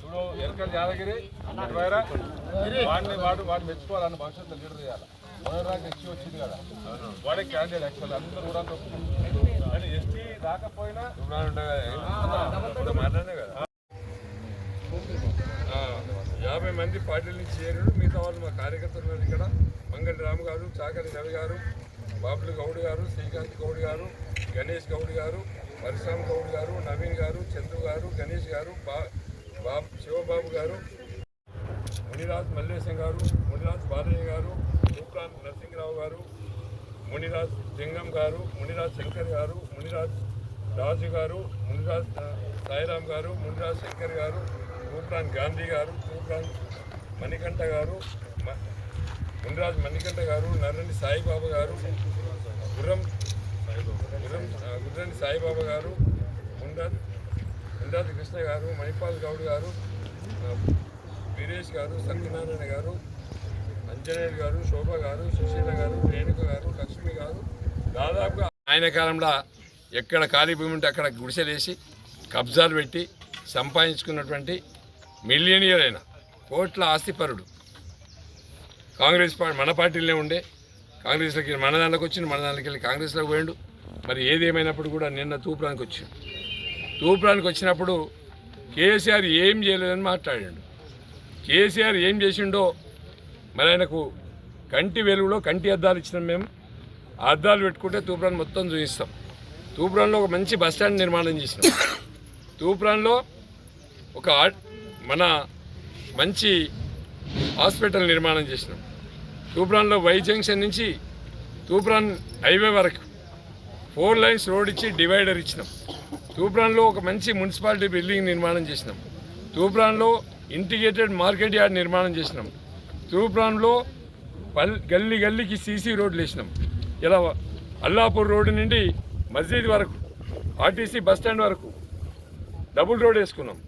చూడు ఎరకల్ యాదగిరి ఎటువైరా వాడిని వాడు వాడు మెచ్చుకోవాలని భవిష్యత్తు లీడర్ చేయాలి మొదటి రాక ఎస్టీ వచ్చింది కదా వాడే క్యాండిడేట్ యాక్చువల్ అందరూ కూడా కానీ ఎస్టీ రాకపోయినా మాట్లాడే కదా యాభై మంది పార్టీల నుంచి చేరారు మిగతా వాళ్ళు మా కార్యకర్తలు ఇక్కడ మంగళ రాము గారు చాకలి రవి గారు బాబులు గౌడ్ గారు శ్రీకాంత్ గౌడ్ గారు గణేష్ గౌడ్ గారు పరశురామ్ గౌడ్ గారు నవీన్ గారు చంద్రు గారు గణేష్ గారు బా బాబు శివబాబు గారు మునిరాజ్ మల్లేశం గారు మునిరాజ్ బాలయ్య గారు రూప్రాంత్ నరసింహరావు గారు మునిరాజ్ జింగం గారు మునిరాజ్ శంకర్ గారు మునిరాజ్ రాజు గారు మునిరాజ్ సాయిరామ్ గారు మునిరాజ్ శంకర్ గారు రూప్రాన్ గాంధీ గారు రూప్రాన్ మణికంఠ గారు మునిరాజ్ మణికంఠ గారు నర్రని సాయిబాబు గారు గుర్రం గుర్రం ఆ, సాయిబాబా గారు మునిరాజ్ మునిరాజ్ కృష్ణ గారు మణిపాల్ గౌడ్ గారు వీరేష్ గారు సత్యనారాయణ గారు అంజనేయుడు గారు శోభ గారు సుశీల గారు రేణుక గారు లక్ష్మి గారు దాదాపుగా ఆయన కాలంలో ఎక్కడ ఖాళీ భూమి ఉంటే అక్కడ గుడిసెలేసి కబ్జాలు పెట్టి సంపాదించుకున్నటువంటి మిలియనియర్ అయిన కోట్ల ఆస్తిపరుడు. కాంగ్రెస్ పార్టీ మన పార్టీలోనే ఉండే. కాంగ్రెస్లోకి మన దాంట్లోకి వచ్చిండు మన దాంట్లోకి వెళ్ళి కాంగ్రెస్లోకి పోయిండు. మరి ఏది కూడా నిన్న తూపురానికి వచ్చి. తూపురానికి వచ్చినప్పుడు కేసీఆర్ ఏం చేయలేదని మాట్లాడాడు. కేసీఆర్ ఏం చేసిండో మరి ఆయనకు కంటి వెలుగులో కంటి అద్దాలు ఇచ్చినాం మేము. ఆ అద్దాలు పెట్టుకుంటే తూప్రాన్ని మొత్తం చూపిస్తాం. తూప్రాన్లో ఒక మంచి బస్ స్టాండ్ నిర్మాణం చేసినాం. తూప్రాన్లో ఒక మన మంచి హాస్పిటల్ నిర్మాణం చేసినాం. తూప్రాన్లో వై జంక్షన్ నుంచి తూప్రాన్ హైవే వరకు ఫోర్ లైన్స్ రోడ్ ఇచ్చి డివైడర్ ఇచ్చినాం. తూప్రాన్లో ఒక మంచి మున్సిపాలిటీ బిల్డింగ్ నిర్మాణం చేసినాం. తూప్రాన్లో ఇంటిగ్రేటెడ్ మార్కెట్ యార్డ్ నిర్మాణం చేసినాం. తూప్రాన్లో పల్ గల్లీ గల్లీకి సీసీ రోడ్లు వేసినాం. ఇలా అల్లాపూర్ రోడ్డు నుండి మస్జీద్ వరకు ఆర్టీసీ బస్ స్టాండ్ వరకు డబుల్ రోడ్ వేసుకున్నాం.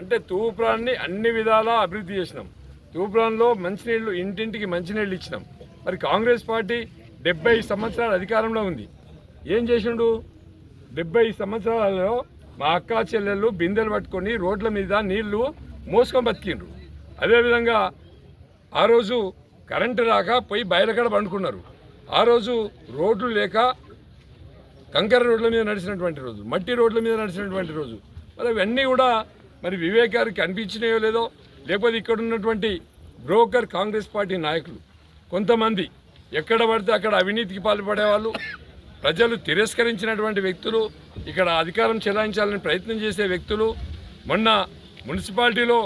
అంటే తూప్రాన్ని అన్ని విధాలా అభివృద్ధి చేసినాం. తూప్రాన్లో మంచినీళ్ళు ఇంటింటికి మంచినీళ్ళు ఇచ్చినాం. మరి కాంగ్రెస్ పార్టీ డెబ్బై సంవత్సరాల అధికారంలో ఉంది. ఏం చేసిండు? డెబ్బై సంవత్సరాలలో మా అక్క చెల్లెళ్ళు బిందెలు పట్టుకొని రోడ్ల మీద నీళ్ళు మోసుకొని బతికిండ్రు. అదేవిధంగా ఆ రోజు కరెంటు రాక పోయి బయలకడ పండుకున్నారు. ఆ రోజు రోడ్లు లేక కంకర రోడ్ల మీద నడిచినటువంటి రోజు మట్టి రోడ్ల మీద నడిచినటువంటి రోజు. మరి అవన్నీ కూడా మరి వివేక్ గారికి కనిపించినాయో లేదో లేకపోతే ఇక్కడ ఉన్నటువంటి బ్రోకర్ కాంగ్రెస్ పార్టీ నాయకులు కొంతమంది ఎక్కడ పడితే అక్కడ అవినీతికి పాల్పడేవాళ్ళు ప్రజలు తిరస్కరించినటువంటి వ్యక్తులు ఇక్కడ అధికారం చెలాయించాలని ప్రయత్నం చేసే వ్యక్తులు మొన్న మున్సిపాలిటీలో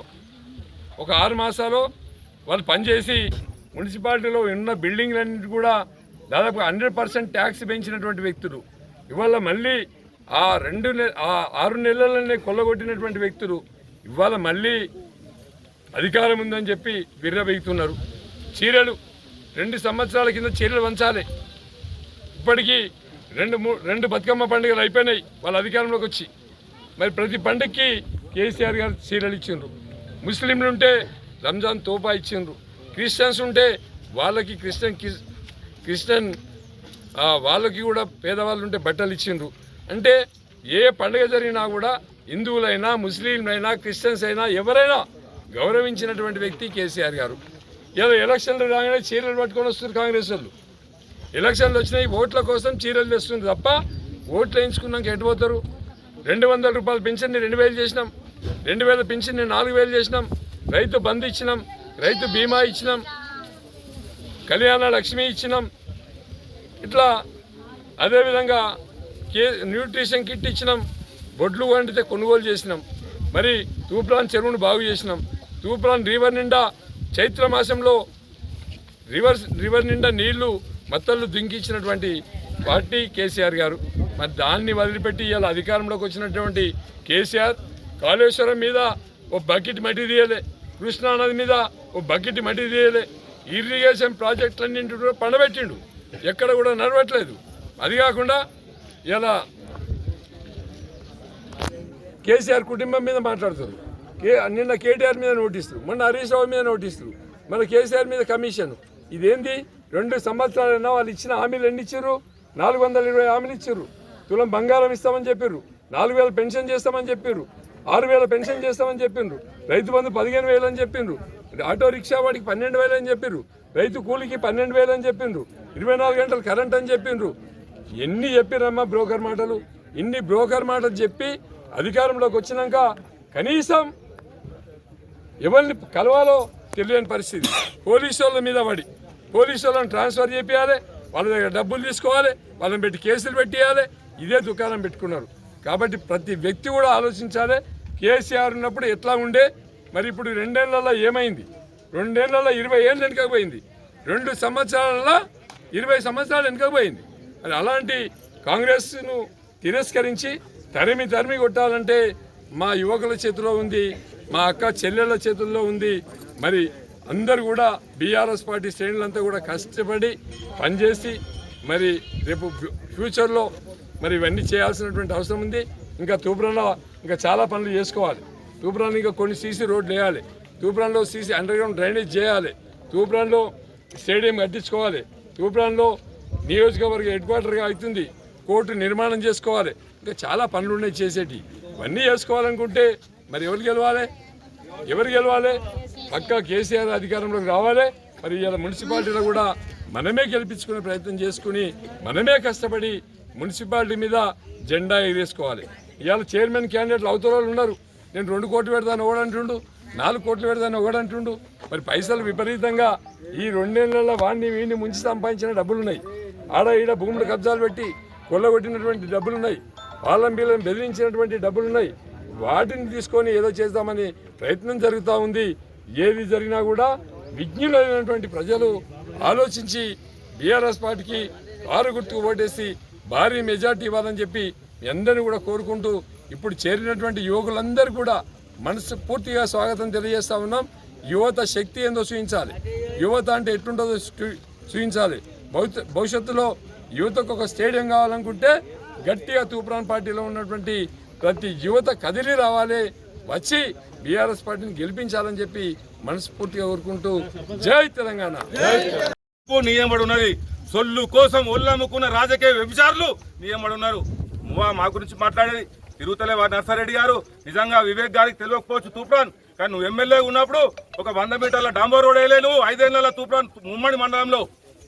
ఒక ఆరు మాసాలు వాళ్ళు పనిచేసి మున్సిపాలిటీలో ఉన్న బిల్డింగ్లన్నింటి కూడా దాదాపు హండ్రెడ్ పర్సెంట్ ట్యాక్స్ పెంచినటువంటి వ్యక్తులు. ఇవాళ మళ్ళీ ఆ రెండు నె ఆ ఆరు నెలలనే కొల్లగొట్టినటువంటి వ్యక్తులు ఇవాళ మళ్ళీ అధికారం ఉందని చెప్పి విర్రబెగుతున్నారు చీరలు రెండు సంవత్సరాల కింద చీరలు వంచాలి. ఇప్పటికీ రెండు రెండు బతుకమ్మ పండుగలు అయిపోయినాయి. వాళ్ళ అధికారంలోకి వచ్చి. మరి ప్రతి పండుగకి కేసీఆర్ గారు చీరలు ఇచ్చిండ్రు. ముస్లింలు ఉంటే రంజాన్ తోపా ఇచ్చిండ్రు. క్రిస్టియన్స్ ఉంటే వాళ్ళకి క్రిస్టియన్ క్రిస్టియన్ వాళ్ళకి కూడా పేదవాళ్ళు ఉంటే బట్టలు ఇచ్చిండ్రు. అంటే ఏ పండుగ జరిగినా కూడా హిందువులైనా ముస్లింలైనా క్రిస్టియన్స్ అయినా ఎవరైనా గౌరవించినటువంటి వ్యక్తి కేసీఆర్ గారు. ఏదో ఎలక్షన్లు రాగానే చీరలు పట్టుకొని వస్తారు కాంగ్రెస్ వాళ్ళు. ఎలక్షన్లు వచ్చినాయి ఓట్ల కోసం చీరలు తెస్తుంది తప్ప ఓట్లు వేయించుకున్నాక ఎటు పోతారు? రెండు వందల రూపాయల పింఛన్ని రెండు వేలు చేసినాం. రెండు వేల పింఛన్ని నాలుగు వేలు చేసినాం. రైతు బంద్ ఇచ్చినాం రైతు బీమా ఇచ్చినాం కళ్యాణ లక్ష్మి ఇచ్చినాం. ఇట్లా అదేవిధంగా కే న్యూట్రిషన్ కిట్ ఇచ్చినాం బొడ్లు వండితే కొనుగోలు చేసినాం. మరి తూప్రాన్ చెరువును బాగు చేసినాం. తూప్రాన్ రివర్ నిండా చైత్ర మాసంలో రివర్ రివర్ నిండా నీళ్ళు మత్తళ్ళు దుంకించినటువంటి పార్టీ కేసీఆర్ గారు. మరి దాన్ని వదిలిపెట్టి ఇవాళ అధికారంలోకి వచ్చినటువంటి కేసీఆర్ కాళేశ్వరం మీద ఓ బకెట్ మట్టి తీయలే. కృష్ణానది మీద ఓ బకెట్ మట్టి తీయలే. ఇరిగేషన్ ప్రాజెక్టులన్నింటి కూడా పండబెట్టిండు. ఎక్కడ కూడా నడవట్లేదు. అది కాకుండా ఇలా కేసీఆర్ కుటుంబం మీద మాట్లాడుతారు కే నిన్న కేటీఆర్ మీద నోటిస్తారు మొన్న హరీష్ రావు మీద నోటిస్తారు మన కేసీఆర్ మీద కమిషన్. ఇదేంది? రెండు సంవత్సరాలైనా వాళ్ళు ఇచ్చిన హామీలు ఎన్ని ఇచ్చారు? నాలుగు వందల ఇరవై హామీలు ఇచ్చారు. తులం బంగారం ఇస్తామని చెప్పారు. నాలుగు వేల పెన్షన్ చేస్తామని చెప్పారు. ఆరు వేల పెన్షన్ చేస్తామని చెప్పిండ్రు రైతు బంధు పదిహేను వేలు అని చెప్పిండ్రు ఆటో రిక్షా వాడికి పన్నెండు వేలు అని చెప్పారు. రైతు కూలికి పన్నెండు వేలు అని చెప్పిండ్రు ఇరవై నాలుగు గంటలు కరెంట్ అని చెప్పిండ్రు ఎన్ని చెప్పిరమ్మా బ్రోకర్ మాటలు? ఇన్ని బ్రోకర్ మాటలు చెప్పి అధికారంలోకి వచ్చినాక కనీసం ఎవరిని కలవాలో తెలియని పరిస్థితి. పోలీసు వాళ్ళ మీద పడి. పోలీసు వాళ్ళని ట్రాన్స్ఫర్ చేపించాలి వాళ్ళ దగ్గర డబ్బులు తీసుకోవాలి వాళ్ళని పెట్టి కేసులు పెట్టేయాలి. ఇదే దుకాణం పెట్టుకున్నారు. కాబట్టి ప్రతి వ్యక్తి కూడా ఆలోచించాలి. కేసీఆర్ ఉన్నప్పుడు ఎట్లా ఉండే? మరి ఇప్పుడు రెండేళ్ళలో ఏమైంది? రెండేళ్ళలో ఇరవై ఏళ్ళు వెనుకపోయింది రెండు సంవత్సరాలలో ఇరవై సంవత్సరాలు వెనుకపోయింది మరి అలాంటి కాంగ్రెస్ను తిరస్కరించి తరిమి తరిమి కొట్టాలంటే మా యువకుల చేతిలో ఉంది మా అక్క చెల్లెళ్ళ చేతుల్లో ఉంది. మరి అందరు కూడా బీఆర్ఎస్ పార్టీ శ్రేణులంతా కూడా కష్టపడి పనిచేసి మరి రేపు ఫ్యూచర్లో మరి ఇవన్నీ చేయాల్సినటువంటి అవసరం ఉంది. ఇంకా తూపురంలో ఇంకా చాలా పనులు చేసుకోవాలి. తూపురాన్లో ఇంకా కొన్ని సీసీ రోడ్లు వేయాలి. తూప్రాన్లో సీసీ అండర్ గ్రౌండ్ డ్రైనేజ్ చేయాలి. తూప్రాన్లో స్టేడియం కట్టించుకోవాలి. తూపురాన్లో నియోజకవర్గ హెడ్ క్వార్టర్గా అవుతుంది. కోర్టు నిర్మాణం చేసుకోవాలి. ఇంకా చాలా పనులు ఉన్నాయి చేసేటి ఇవన్నీ చేసుకోవాలనుకుంటే మరి ఎవరు గెలవాలి? ఎవరు గెలవాలి? పక్కా కేసీఆర్ అధికారంలోకి రావాలి. మరి ఇలా మున్సిపాలిటీలో కూడా మనమే గెలిపించుకునే ప్రయత్నం చేసుకుని మనమే కష్టపడి మున్సిపాలిటీ మీద జెండా ఎగరేసుకోవాలి. ఇవాళ చైర్మన్ క్యాండిడేట్లు అవతల వాళ్ళు ఉన్నారు. నేను రెండు కోట్లు పెడతాను ఒకడంటుండు నాలుగు కోట్లు పెడతాను ఒకడంటుండు మరి పైసలు విపరీతంగా ఈ రెండేళ్ళలో వాడిని వీడిని ముంచి సంపాదించిన డబ్బులు ఉన్నాయి. ఆడ ఈడ భూములు కబ్జాలు పెట్టి కొల్లగొట్టినటువంటి డబ్బులు ఉన్నాయి. వాళ్ళం వీళ్ళని బెదిరించినటువంటి డబ్బులు ఉన్నాయి. వాటిని తీసుకొని ఏదో చేద్దామని ప్రయత్నం జరుగుతూ ఉంది. ఏది జరిగినా కూడా విజ్ఞులైనటువంటి ప్రజలు ఆలోచించి బీఆర్ఎస్ పార్టీకి కారు గుర్తుకు ఓటేసి భారీ మెజార్టీ ఇవ్వాలని చెప్పి మీ అందరినీ కూడా కోరుకుంటూ ఇప్పుడు చేరినటువంటి యువకులందరూ కూడా మనసు పూర్తిగా స్వాగతం తెలియజేస్తా ఉన్నాం. యువత శక్తి ఏందో చూపించాలి. యువత అంటే ఎట్లుంటుందో చూ- చూపించాలి. భవిష్యత్తులో యువతకు ఒక స్టేడియం కావాలనుకుంటే గట్టిగా తూప్రాన్ పార్టీలో ఉన్నటువంటి ప్రతి యువత కదిలి రావాలి. వచ్చి బీఆర్ఎస్ పార్టీని గెలిపించాలని చెప్పి మనస్ఫూర్తిగా కోరుకుంటూ జై తెలంగాణ. తప్పు ఉన్నది. సొల్లు కోసం ఒళ్ళమ్ముకున్న రాజకీయ వ్యభిచారులు నియమడు ఉన్నారు. మా గురించి మాట్లాడేది తిరుగుతలే వారి నర్సారెడ్డి గారు. నిజంగా వివేక్ గారికి తెలియకపోవచ్చు తూప్రాన్. కానీ నువ్వు ఎమ్మెల్యే ఉన్నప్పుడు ఒక వంద మీటర్ల డాంబర్ రోడ్ వేయలే నువ్వు. ఐదేళ్ళ తూప్రాన్ ముమ్మడి మండలంలో.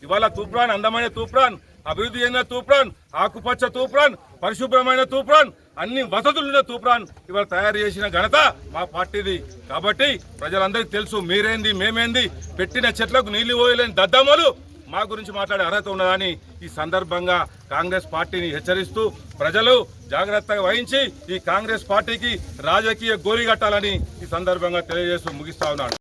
ఇవాళ తూప్రాన్ అందమైన తూప్రాన్. అభివృద్ధి చెందిన తూప్రాన్. ఆకుపచ్చ తూప్రాన్. పరిశుభ్రమైన తూప్రాన్. అన్ని వసతులున్న తూప్రాన్ ఇవాళ తయారు చేసిన ఘనత మా పార్టీది. కాబట్టి ప్రజలందరికీ తెలుసు మీరేంది మేమేంది పెట్టిన చెట్లకు నీళ్ళు పోయలేని దద్దమ్మలు మా గురించి మాట్లాడే అర్హత ఉన్నదని ఈ సందర్భంగా కాంగ్రెస్ పార్టీని హెచ్చరిస్తూ ప్రజలు జాగ్రత్తగా వహించి ఈ కాంగ్రెస్ పార్టీకి రాజకీయ గోరి కట్టాలని ఈ సందర్భంగా తెలియజేస్తూ ముగిస్తా ఉన్నాను.